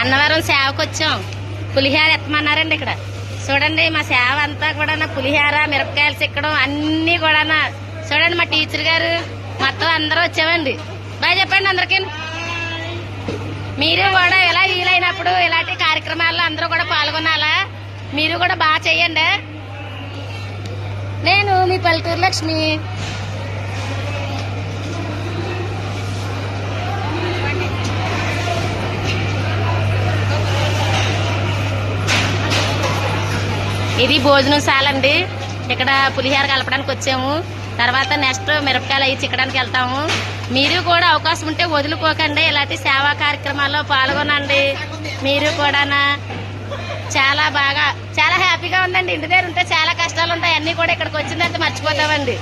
అన్నవరం సేవకు వచ్చాం పులిహార ఎత్తమన్నారండి ఇక్కడ. చూడండి మా సేవ అంతా కూడా పులిహార మిరపకాయలు చిక్కడం అన్నీ కూడా చూడండి మా టీచర్ గారు మొత్తం అందరూ వచ్చామండి. బాగా చెప్పండి అందరికీ. మీరు కూడా ఇలా వీలైనప్పుడు ఇలాంటి కార్యక్రమాల్లో అందరూ కూడా పాల్గొనాలా? మీరు కూడా బాగా చెయ్యండి. నేను మీ పల్లెటూరు లక్ష్మి. ఇది భోజనశాల అండి. ఇక్కడ పులిహోర కలపడానికి వచ్చాము. తర్వాత నెక్స్ట్ మిరపకాయలు అవి చిక్కడానికి వెళ్తాము. మీరు కూడా అవకాశం ఉంటే వదులుకోకండి. ఇలాంటి సేవా కార్యక్రమాల్లో పాల్గొనండి. మీరు కూడానా చాలా బాగా చాలా హ్యాపీగా ఉందండి. ఇంటి దగ్గర ఉంటే చాలా కష్టాలు ఉంటాయి. అన్నీ కూడా ఇక్కడికి వచ్చిన తర్వాత మర్చిపోతామండి.